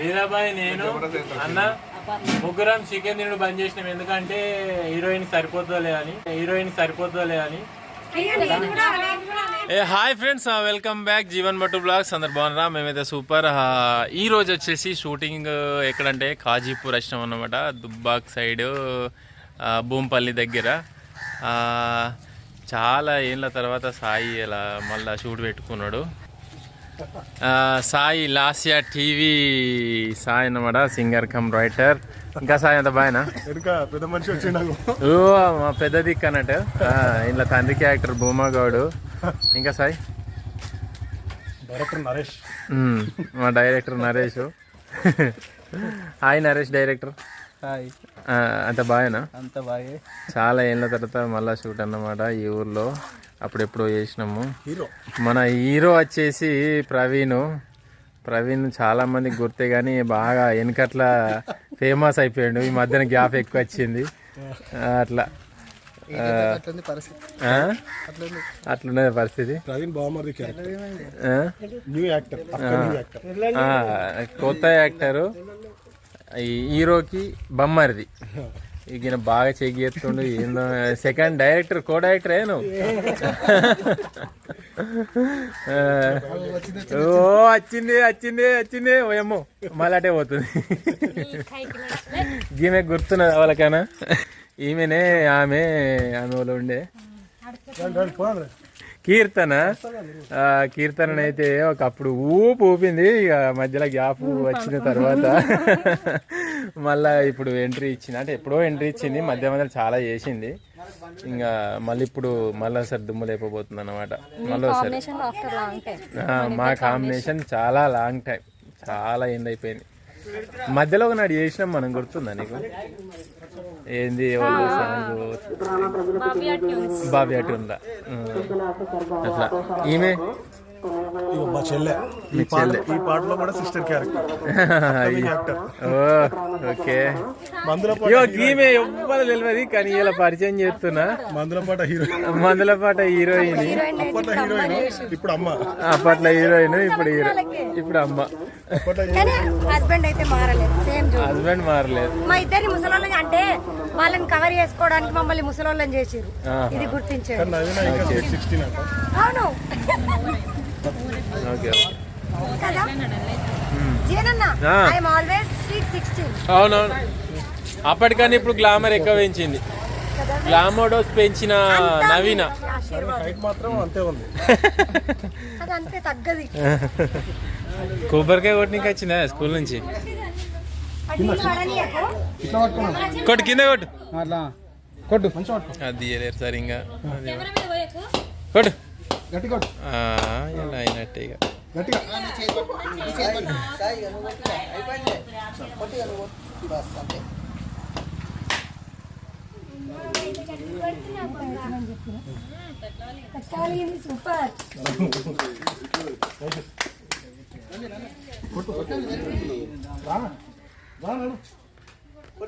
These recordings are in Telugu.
వీరాబాయ్ నేను అన్న ముగ్గురం చికెన్ తినడు బంద్ చేసినాం. ఎందుకంటే హీరోయిన్ సరిపోతుందిలే అని హీరోయిన్ సరిపోతుందిలే అని. ఏ hi friends welcome back. Jeevan Bhattu vlogs అందరు బాగున్నారా మేమైతే సూపర్. ఆ, ఈ రోజు వచ్చేసి షూటింగ్ ఎక్కడంటే కాజీపూర్ వచ్చినాం అన్నమాట దుబ్బాక్ సైడ్ భూంపల్లి దగ్గర. ఆ, చాలా ఏళ్ళ తర్వాత సాయి ఇలా మళ్ళా షూట్ పెట్టుకున్నాడు. సాయి లాస్యా టీవీ సాయి అన్నమాట సింగర్ కమ్ రైటర్ ఇంకా సాయి అంత బాగా వెనుక పెద్ద మనిషి వచ్చిండు ఓ మా పెద్ద దిక్కు అన్నట్టు. ఆ, ఇంట్లో తండ్రి క్యారెక్టర్ భూమాగౌడు. ఇంకా సాయి? డైరెక్టర్ నరేష్. మా director Naresh. Hi Naresh director hi. అంత బాగానా అంత బాగే. చాలా ఏళ్ళ తర్వాత మళ్ళా షూట్ అన్నమాట ఈ ఊర్లో. అప్పుడెప్పుడో చేసినాము. హీరో. మన హీరో వచ్చేసి ప్రవీణ్. ప్రవీణ్ చాలా మందికి గుర్తే కానీ బాగా వెనకట్ల ఫేమస్ అయిపోయాడు. ఈ మధ్యన గ్యాప్ ఎక్కువ వచ్చింది అట్లా. అట్లున్నది పరిస్థితి. ప్రవీణ్? న్యూ యాక్టర్ పక్క న్యూ యాక్టర్. ఆ, కొత్త యాక్టరు. ఈ హీరోకి బమ్మరిది. ఈయన బాగా చెక్ చేస్తుండు ఏందో సెకండ్ డైరెక్టర్ కో డైరెక్టర్ ఏను ఓ వచ్చింది వచ్చింది వచ్చింది ఓయమ్మో మళ్ళీ అటే పోతుంది ఈమె గుర్తున్నది వాళ్ళకైనా ఈమెనే ఆమె ఆమె వాళ్ళు ఉండే కీర్తన. కీర్తన అయితే ఒకప్పుడు ఊపు ఊపింది. ఇక మధ్యలో గ్యాప్ వచ్చిన తర్వాత మళ్ళా ఇప్పుడు ఎంట్రీ ఇచ్చింది. అంటే ఎప్పుడో ఎంట్రీ ఇచ్చింది. మధ్య మధ్యలో చాలా చేసింది. ఇంకా మళ్ళీ ఇప్పుడు మళ్ళీ ఒకసారి దుమ్ము లేకపోతుంది అనమాట మళ్ళీ ఒకసారి. మా కాంబినేషన్ చాలా లాంగ్ టైం చాలా ఎండ్ అయిపోయింది. మధ్యలో ఒకనాడు చేసినాం మనం గుర్తుందా నీకు? ఏంది ఎవరు సాంగ్ బాబీ అటు ఉందా అట్లా. ఈమె? ఇగో మా చెల్లె. ఈ పాట ఈ పాటలో కూడా సిస్టర్ క్యారెక్టర్. ఓకే. మందుల ఈమె ఎవ్వరు తెలియదు కానీ ఇలా పరిచయం చేస్తున్నా. మందుల పాట హీరో మందుల పాట హీరోయిన్. అప్పట్లో హీరోయిన్. ఇప్పుడు అమ్మ. అప్పట్లో హీరోయిన్ ఇప్పుడు హీరో. ఇప్పుడు అమ్మ. హస్బెండ్ అయితే మారలేదు. సేమ్ జో హస్బెండ్ మారలేదు. మా ఇద్దరిని ముసలోళ్ళని అంటే వాళ్ళని కవర్ చేసుకోవడానికి మమ్మల్ని ముసలోళ్ళని చేసిరు. ఇది గుర్తించారు అవును. ఓకే అవునవును. అప్పటికన్నా ఇప్పుడు గ్లామర్ ఎక్కువ పెంచింది. గ్లామర్ డోస్ పెంచిన నవీన. ఆశీర్వాదం. హైట్ మాత్రం అంతే ఉంది. అది అంతే తగ్గది. కొబ్బరికాయ కొట్టినకి వచ్చిందా స్కూల్ నుంచి? కొట్టు కింద కొట్టు. కొట్టు. అది సార్ ఇంకా కొట్టు. ఇలా అయినట్టే ఇక. గట్టిగా. సూపర్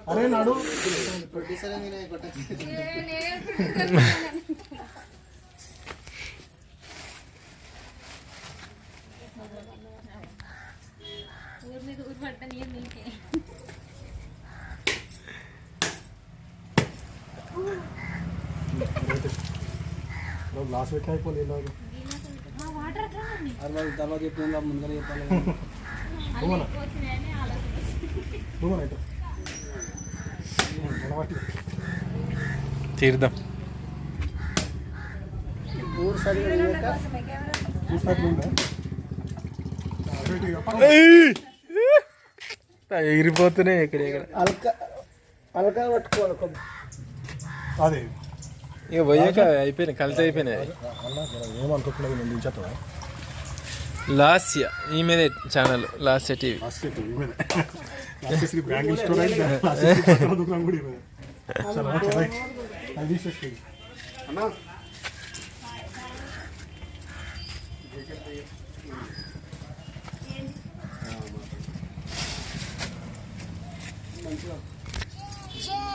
అరే నాడు. గ్లాస్ పెట్టి అయిపోయింది ఇలాగ అరవై తర్వాత చెప్పిందా ముందర చెప్పాలి తీర్థం. ఊరు సరిగా లేక చూసినట్లు ఉందా? అటు ఇటు ఇక. ఎగిరిపోతున్నాయి ఎక్కడ ఎక్కడ అలక అలక పట్టుకోవాలి. అదే. ఇక పోయాక అయిపోయినాయి కలిసి అయిపోయినాయి. ఏమనుకుంటున్నది నేను దించేస్తావా లాస్య ఈ మీదే ఛానల్ లాస్య టీవీ లాస్ట్ ఇవేనే లాస్ట్ శ్రీ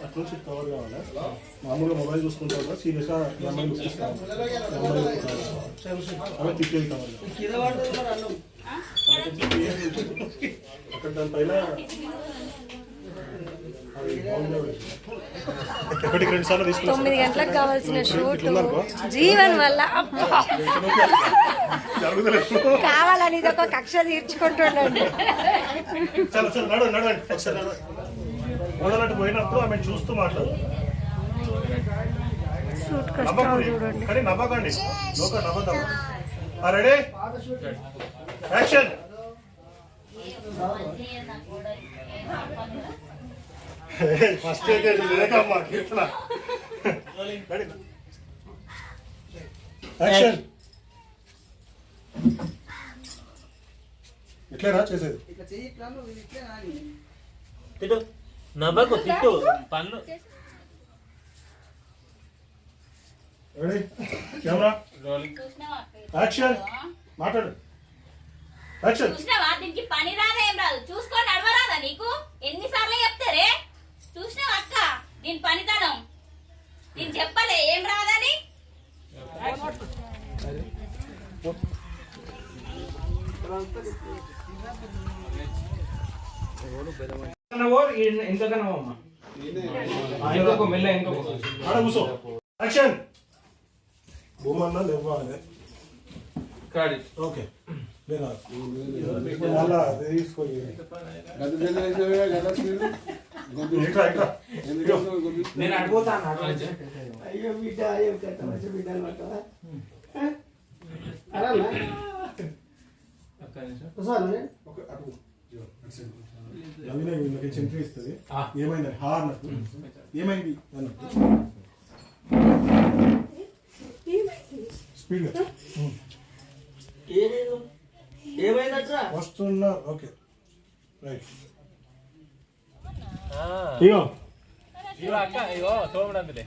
అటు నుంచి కవర్ కావాలా మామూలుగా మొబైల్ చూసుకుంటావు కదా సీరియస్గా నెంబర్ చూపిస్తాను తిప్పేది కావాలి అక్కడ దానిపైన తొమ్మిది గంటలకు కావాల్సిన షూట్ జీవన్ వల్ల కావాలని ఇది ఒక కక్ష తీర్చుకుంటుండండి. చాలా చాలా నడవండి నడవండి ఒకసారి మొదలట్టు పోయినప్పుడు ఆమె చూస్తూ మాట్లాడు. షూట్ కష్టం చూడండి. కానీ నవ్వకండి. లోక నవ్వద్దాం. రెడీ? యాక్షన్. ఫస్ట్ లేదమ్మా కీర్తన. యాక్షన్ ఎట్లేరా చేసేది. తిట్టు. నవ్వకు తిట్టు. పన్ను. రెడీ? కెమెరా? యాక్షన్. మాట్లాడు. యాక్షన్. చూసినావా? దీనికి పని రాదా ఏం రాదు. చూసుకొని నడవరాదా నీకు? ఎన్నిసార్లు చెప్తారే చూసినావా అక్క? దీని పనితనం. నేను చెప్పలే. ఏం రాదని? ఆడ కూర్చో యాక్షన్ భూమన్నా లేవాలి ఓకే లేదా మళ్ళా అయ్యో బిడ్డ అయ్యో బిడ్డలు పట్టవా ఒక అటు ఇదిగో, అటు సైడ్. నవీన వీళ్ళకి చెంపి ఇస్తుంది? ఏమైంది? హా అన్నట్టు. ఏమైంది? అన్నట్టు స్పీడ్ వస్తున్నా ఓకే. రైట్. ఇగో. ఇగో అక్క ఇగో తోముడు అందులే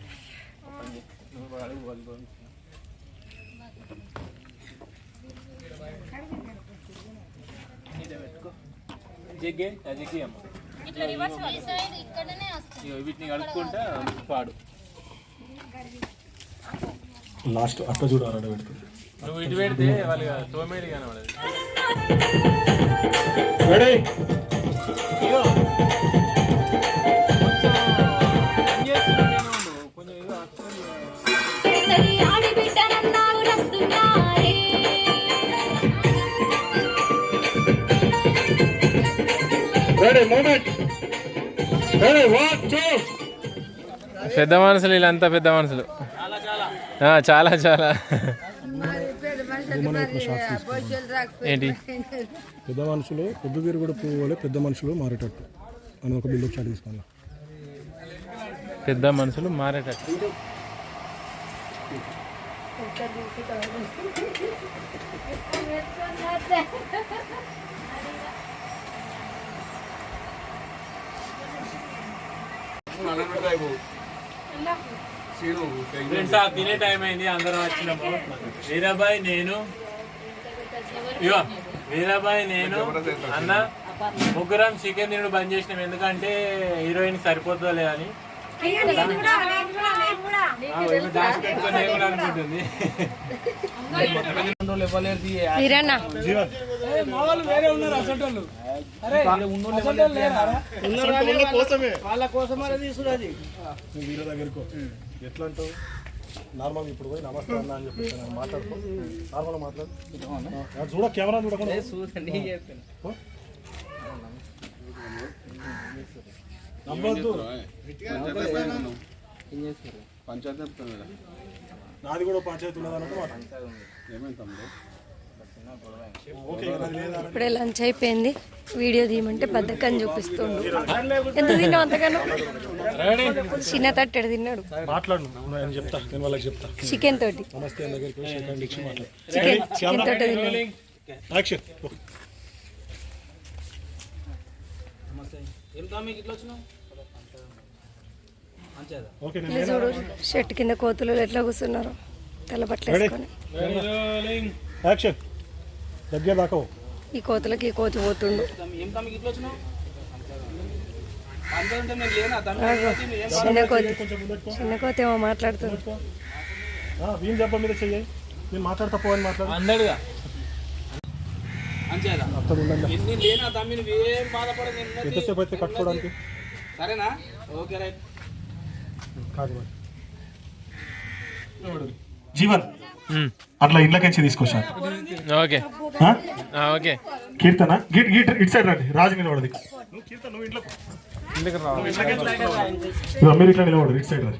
జగ్గే జగ్గి అమ్మ. ఇగో వీటిని కడుక్కుంటే పాడు. లాస్ట్ అట్ట చూడాలి పెడుతుంది. నువ్వు ఇటు పెడితే వాళ్ళు తోమేది కనబడదు ఇగో కొంచెం పని చేస్తున్నా ready moment ready one two పెద్ద మనుషులు వీళ్ళంతా పెద్ద మనుషులు. ఆ, చాలా చాలా. ఏంటి? పెద్ద మనుషులు పొద్దుగీరు కూడా పువ్వు పెద్ద మనుషులు మారేటట్టు అని ఒక బిల్డప్ షాట్ తీసుకోవాలి పెద్ద మనుషులు మారేటట్టు. ఫ్రెండ్స్ ఆ తినే టైం అయింది అందరం వచ్చినాము వీరాబాయ్ నేను. ఇగో వీరాబాయ్ నేను అన్న. ముగ్గురం చికెన్ తినడు బంద్ చేసినాం. ఎందుకంటే హీరోయిన్ సరిపోతుందో లేదని వాళ్ళ కోసమే. వీళ్ళ దగ్గరకు. ఎట్లా అంటావు? నార్మల్ ఇప్పుడు పోయి నమస్తే అన్న అని చెప్పి నేను మాట్లాడుకో. నార్మల్ మాట్లాడు. చూడ కెమెరా చూడకుండా. నమ్మవద్దు నాది కూడా పంచాయతీ ఇప్పుడే లంచ్ అయిపోయింది. వీడియో తీయమంటే బద్దకని చూపిస్తుండు. ఎంత తిన్నావు అంతగానో? చిన్న తట్టెడు తిన్నాడు. మాట్లాడు నేను చెప్తా నేను వాళ్ళకి చెప్తా. చికెన్ తోటి. చికెన్ తోటి తిన్నాడు action action. Ready moment ready one two action. Chicken chicken తోటి తిన్నాడు రెడీ కెమెరా రోలింగ్. ఓకే ఏం తమ్మి ఇట్లా వచ్చినావు మంచిదా ఓకే నేను చూడు షర్ట్ కింద కోతులు ఎట్లా కూర్చున్నారు తెల్ల బట్టలు వేసుకొని. దగ్గర దాకా. ఈ కోతులకి ఈ కోతి పోతుండు. చిన్న కోతి. చిన్న కోతి ఏమో మాట్లాడుతుంది. జబ్బ మీద చెయ్యి. నేను మాట్లాడతా పో అని మాట్లాడు. అందడుగా ఉండండి ఎన్ని లేనా తమ్మి నువ్వేం బాధపడదు. ఎంతసేపు అయితే కట్టుకోవడానికి? సరేనా? Okay right. కాదు. జీవన్. అట్లా ఇళ్ళకెచ్చి తీసుకొచ్చాను ఓకే. ఆ, ఓకే. కీర్తన? గీట్ గీట్ ఇటు సైడ్ రండి. రాజు నిలబడది. నువ్వు కీర్తన నువ్వు ఇంట్లో ఇదిగో మీరు ఇట్లా నిలబడరు ఇటు సైడ్ రండి.